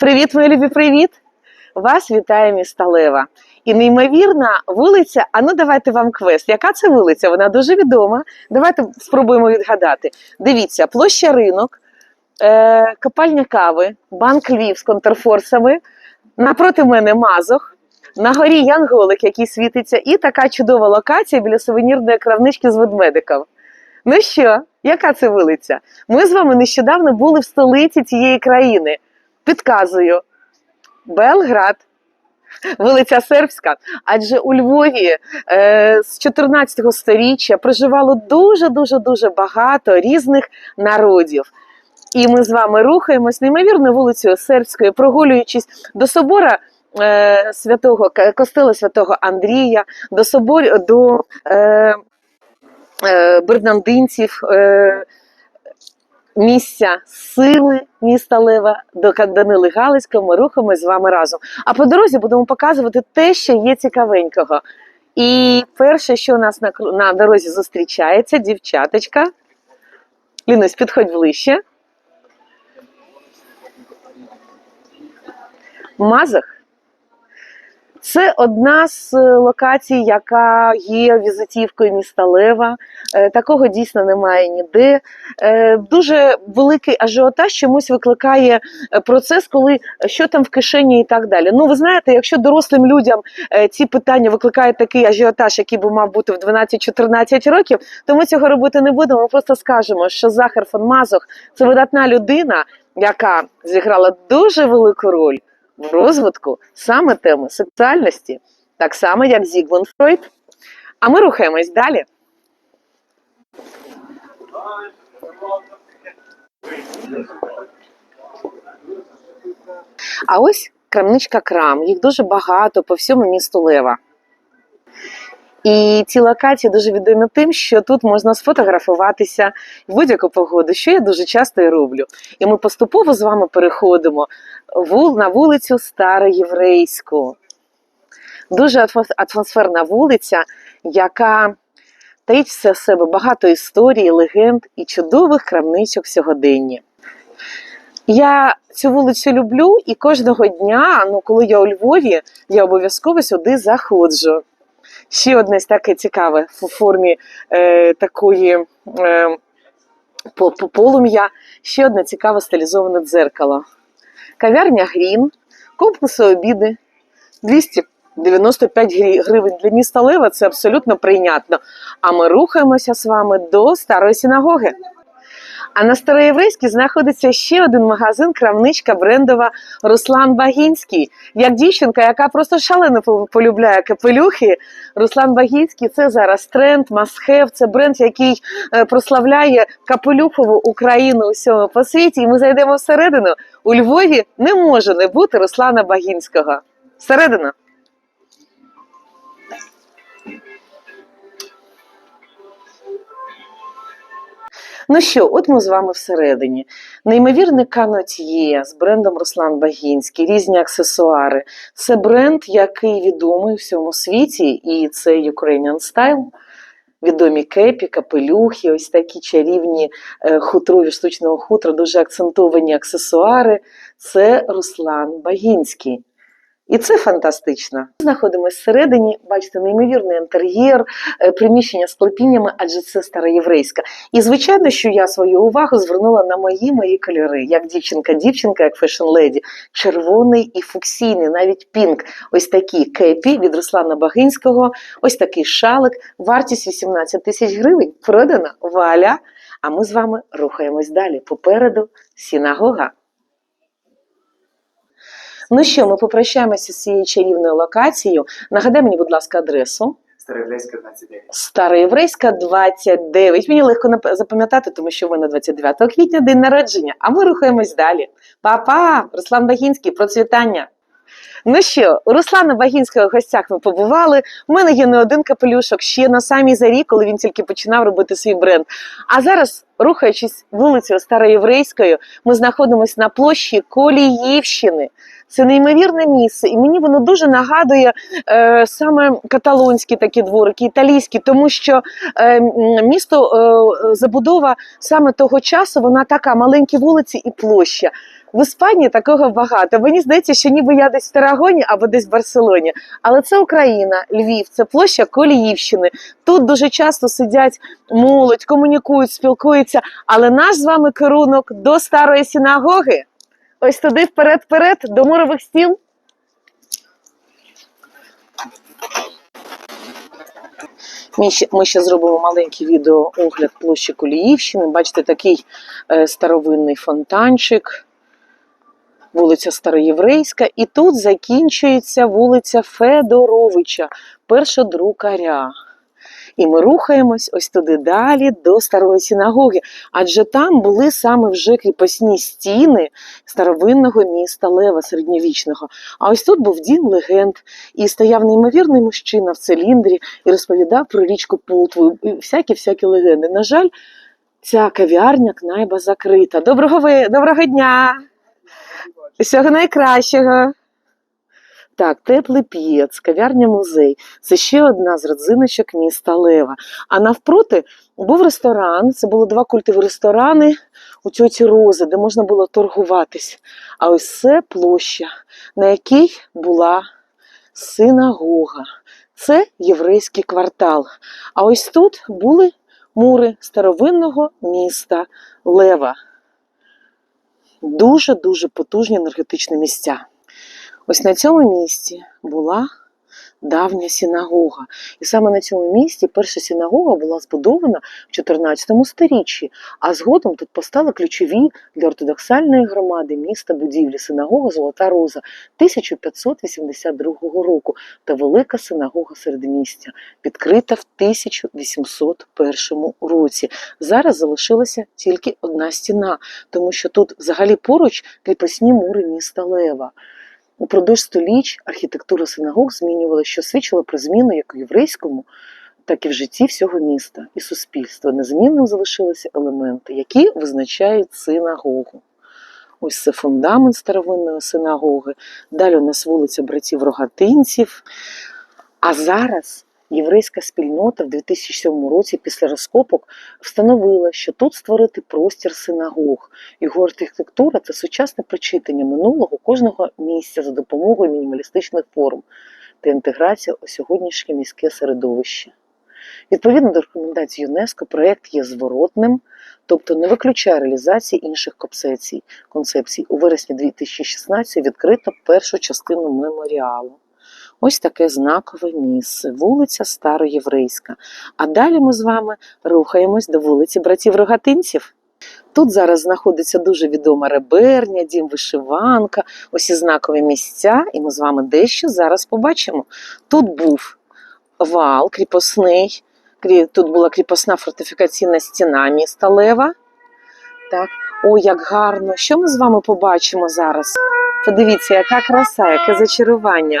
Привіт, мої любі, привіт! Вас вітає міста Лева. І неймовірна вулиця. А ну давайте вам квест. Яка це вулиця? Вона дуже відома. Давайте спробуємо відгадати. Дивіться, площа ринок, е, копальня кави, банк Львів з контрфорсами. Напроти мене мазох. На горі Янголик, який світиться, і така чудова локація біля сувенірної крамнички з ведмедиком. Ну що, яка це вулиця? Ми з вами нещодавно були в столиці цієї країни. Підказую. Белград, вулиця Сербська. Адже у Львові е, з 14 століття проживало дуже дуже багато різних народів. І ми з вами рухаємось неймовірною вулицею Сербською, прогулюючись до собора е, святого костела святого Андрія, до собору до е, е, бернандинців. Е, місця сили міста Лева до Данили Галицького ми рухаємось з вами разом. А по дорозі будемо показувати те, що є цікавенького. І перше, що у нас на, на дорозі зустрічається, дівчаточка. Лінусь, підходь ближче. Мазах. Це одна з е, локацій, яка є візитівкою міста Лева. Е, Такого дійсно немає ніде. Е, Дуже великий ажіотаж чомусь викликає процес, коли що там в кишені і так далі. Ну, ви знаєте, якщо дорослим людям ці питання викликають такий ажіотаж, який би мав бути в 12-14 років, то ми цього робити не будемо. Ми просто скажемо, що Захар фон Мазох це видатна людина, яка зіграла дуже велику роль в розвитку саме теми сексуальності, так само як Зігмунд Фройд. А ми рухаємось далі. А ось крамничка крам. Їх дуже багато по всьому місту Лева. І ці локації дуже відомі тим, що тут можна сфотографуватися в будь-яку погоду, що я дуже часто і роблю. І ми поступово з вами переходимо на вулицю Староєврейську. Дуже атмосферна вулиця, яка таїть все в себе багато історій, легенд і чудових крамничок сьогодення. Я цю вулицю люблю, і кожного дня, ну коли я у Львові, я обов'язково сюди заходжу. Ще одне таке цікаве в формі е, такої е, по- по- полум'я. Ще одне цікаве стилізоване дзеркало. Кав'ярня Грін, комплекси обіди 295 грі- гривень для міста Лева це абсолютно прийнятно. А ми рухаємося з вами до старої синагоги. А на Староєврейській знаходиться ще один магазин, крамничка брендова Руслан Багінський. Як дівчинка, яка просто шалено полюбляє капелюхи. Руслан Багінський це зараз тренд, масхев. Це бренд, який е, прославляє капелюхову Україну усьому по світі. І ми зайдемо всередину. У Львові не може не бути Руслана Багінського. Всередину. Ну що, от ми з вами всередині. Неймовірний канотьє з брендом Руслан Багінський, різні аксесуари. Це бренд, який відомий у всьому світі, і це Ukrainian Style. Відомі кепі, капелюхи, ось такі чарівні е, хутрові штучного хутра, дуже акцентовані аксесуари. Це Руслан Багінський. І це фантастично. Ми знаходимося всередині, бачите, неймовірний інтер'єр, е, приміщення з клепіннями, адже це староєврейська. І звичайно, що я свою увагу звернула на мої мої кольори, як дівчинка-дівчинка, як фешн-леді, червоний і фуксійний, навіть пінк. Ось такі кепі від Руслана Багинського, ось такий шалик, вартість 18 тисяч гривень. Продано валя. А ми з вами рухаємось далі. Попереду синагога. Ну що, ми попрощаємося з цією чарівною локацією. Нагадай мені, будь ласка, адресу. Староєврейська 29. Староєврейська 29. Мені легко запам'ятати, тому що в мене 29 квітня день народження, а ми рухаємось далі. Па-па! Руслан Багінський, процвітання! Ну що, у Руслана Багінського в гостях ми побували. У мене є не один капелюшок ще на самій зарі, коли він тільки починав робити свій бренд. А зараз, рухаючись вулицею Староєврейською, ми знаходимося на площі Коліївщини. Це неймовірне місце, і мені воно дуже нагадує е, саме каталонські такі дворики, італійські, тому що е, місто е, забудова саме того часу, вона така маленькі вулиці і площа. В Іспанії такого багато. Мені здається, що ніби я десь в Тарагоні або десь в Барселоні. Але це Україна, Львів, це площа Коліївщини. Тут дуже часто сидять молодь, комунікують, спілкуються. Але наш з вами керунок до старої синагоги. Ось туди вперед-вперед, до мурових стіл. Ми ще, ми ще зробимо маленький відеоогляд площі Коліївщини. Бачите, такий е, старовинний фонтанчик, вулиця Староєврейська. І тут закінчується вулиця Федоровича, першодрукаря. І ми рухаємось ось туди далі до старої синагоги, адже там були саме вже кріпосні стіни старовинного міста Лева середньовічного. А ось тут був дім легенд, і стояв неймовірний мужчина в циліндрі і розповідав про річку Полтву і всякі-всякі легенди. На жаль, ця кав'ярня Кнайба закрита. Доброго ви, доброго дня! Всього найкращого! Так, теплий п'єц, кав'ярня музей. Це ще одна з родзиночок міста Лева. А навпроти був ресторан. Це було два культові ресторани у тьоті Рози, де можна було торгуватись. А ось це площа, на якій була синагога. Це єврейський квартал. А ось тут були мури старовинного міста Лева. Дуже-дуже потужні енергетичні місця. Ось на цьому місці була давня синагога. І саме на цьому місці перша синагога була збудована в 14 сторіччі, а згодом тут постали ключові для ортодоксальної громади міста будівлі синагога Золота Роза 1582 року та Велика синагога середмістя, відкрита в 1801 році. Зараз залишилася тільки одна стіна, тому що тут взагалі поруч кріпосні мури міста Лева. Упродовж століть архітектура синагог змінювала, що свідчило про зміну як у єврейському, так і в житті всього міста і суспільства. Незмінним залишилися елементи, які визначають синагогу. Ось це фундамент старовинної синагоги. Далі у нас вулиця братів Рогатинців. А зараз єврейська спільнота в 2007 році після розкопок встановила, що тут створити простір синагог. Його архітектура це сучасне прочитання минулого кожного місця за допомогою мінімалістичних форм та інтеграція у сьогоднішнє міське середовище. Відповідно до рекомендацій ЮНЕСКО, проєкт є зворотним, тобто не виключає реалізації інших концепцій. У вересні 2016 відкрито першу частину меморіалу. Ось таке знакове місце, вулиця Староєврейська. А далі ми з вами рухаємось до вулиці братів Рогатинців. Тут зараз знаходиться дуже відома реберня, дім вишиванка, ось і знакові місця, і ми з вами дещо зараз побачимо. Тут був вал кріпосний, тут була кріпосна фортифікаційна стіна міста Лева. Так. О, як гарно! Що ми з вами побачимо зараз? Подивіться, яка краса, яке зачарування.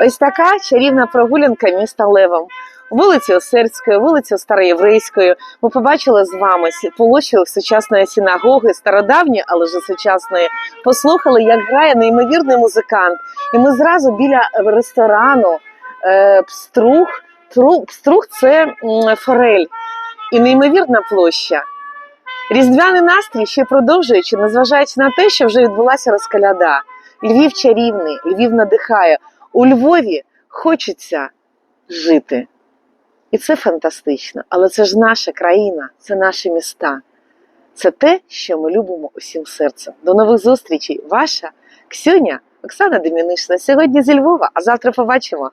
Ось така чарівна прогулянка міста Левом. Вулицю Осерською, вулицю Староєврейською. Ми побачили з вами площу сучасної синагоги, стародавньої, але вже сучасної. Послухали, як грає неймовірний музикант. І ми зразу біля ресторану е, Пструх. Тру- це форель і неймовірна площа. Різдвяний настрій ще продовжуючи, незважаючи на те, що вже відбулася розкаляда. Львів чарівний, Львів надихає. У Львові хочеться жити. І це фантастично. Але це ж наша країна, це наші міста. Це те, що ми любимо усім серцем. До нових зустрічей. Ваша Ксюня, Оксана Демінишна. Сьогодні зі Львова, а завтра побачимо.